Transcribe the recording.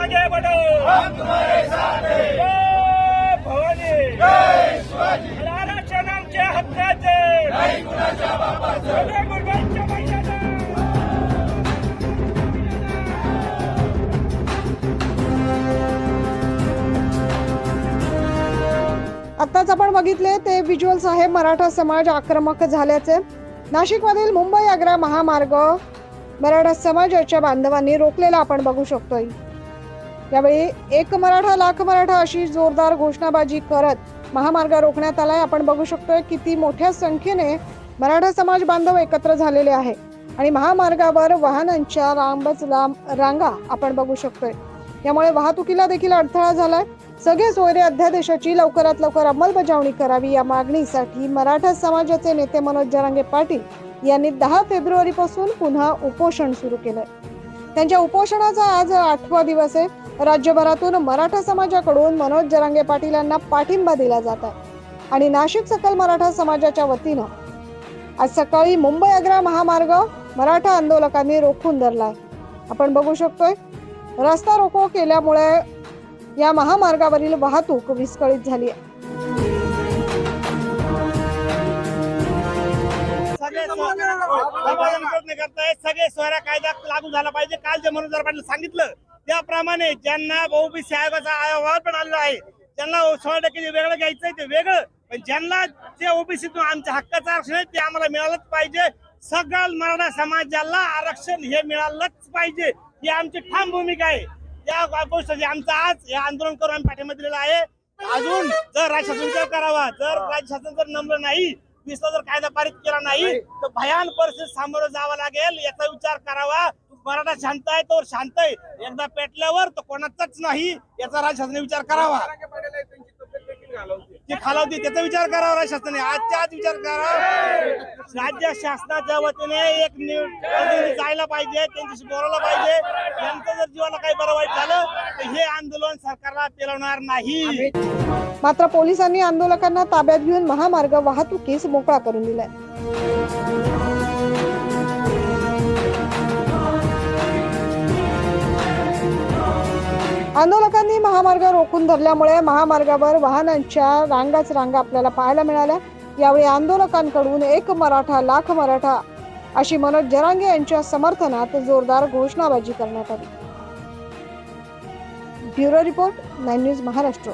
आगे बढ़ो हम तुम्हारे साथ जय भवानी. जय शिवाजी. हक्काचे नाही. कुणाच्या बापाचं आत्ताच आपण बघितले ते व्हिज्युअल्स आहे मराठा समाज आक्रमक झाल्याचे. नाशिकमधील मुंबई आग्रा महामार्ग. मराठा समाजाच्या बांधवांनी रोखलेला आपण बघू शकतोय. यावेळी एक मराठा लाख मराठा अशी जोरदार घोषणाबाजी करत महामार्ग रोखण्यात आलाय. आपण बघू शकतोय किती मोठ्या संख्येने मराठा समाज बांधव एकत्र झालेले आहे. आणि महामार्गावर वाहनांच्या लांबच लांब रांगा आपण बघू शकतोय. यामुळे वाहतुकीला देखील अडथळा झालाय. सगळे सोयरे अध्यादेशाची लवकरात लवकर अंमलबजावणी करावी या मागणीसाठी मराठा समाजाचे नेते मनोज जरांगे पाटील यांनी दहा फेब्रुवारी पासून पुन्हा उपोषण सुरू केलंय. त्यांच्या उपोषणाचा आज आठवा दिवस आहे. राज्यभरातून मराठा समाजाकडून मनोज जरांगे पाटील यांना पाठिंबा दिला जात आहे. आणि नाशिक सकल मराठा समाजाच्या वतीनं आज सकाळी मुंबई आग्रा महामार्ग मराठा आंदोलकांनी रोखून धरलाय. आपण बघू शकतोय रस्ता रोको केल्यामुळे या महामार्गावरील वाहतूक विस्कळीत झाली आहे. सगळे प्रयत्न करतायत. सगळे सोयरा कायदा लागू झाला पाहिजे. काल जे मनोज पाटील सांगितलं त्याप्रमाणे ज्यांना ओबीसी आयोगाचा अहवाल पण आलेला आहे ज्यांना सोळा टक्के जे वेगळं घ्यायचंय ते वेगळं पण ज्यांना जे ओबीसीतून आमच्या हक्काचं आरक्षण आहे ते आम्हाला मिळालंच पाहिजे. सगळ्या मराठा समाजाला आरक्षण हे मिळालंच पाहिजे. ही आमची ठाम भूमिका आहे. त्या गोष्टीसाठी आमचं आज हे आंदोलन करून आम्ही पाठिंबा दिलेला आहे. अजून जर राज्य शासन करावा जर राज्य शासन जर नमलं नाही वीसला जर कायदा पारित केला नाही तर भयान परिस्थिती सामोरं जावं लागेल याचा विचार करावा. मराठा शांत आहे तो शांत आहे. एकदा पेटल्यावर तो कोणाचाच नाही याचा राज्य शासनाने विचार करावा. ते खालावते. त्याचा विचार करावा राज्य शासनाने. आजच्या आज विचार करावा राज्य शासनाच्या वतीने एक नि- जायला पाहिजे. त्यांच्याशी बोलायला पाहिजे. त्यांचं जर जीवाला काही बरं वाईट झालं तर हे आंदोलन सरकारला पेलवणार नाही. मात्र पोलिसांनी आंदोलकांना ताब्यात घेऊन महामार्ग वाहतुकीस मोकळा करून दिलाय. आंदोलकांनी महामार्ग रोखून धरल्यामुळे महामार्गावर वाहनांच्या रांगाच रांगा आपल्याला पाहायला मिळाल्या. यावेळी आंदोलकांकडून एक मराठा लाख मराठा अशी मनोज जरांगे यांच्या समर्थनात जोरदार घोषणाबाजी करण्यात आली. Bureau report nine news Maharashtra.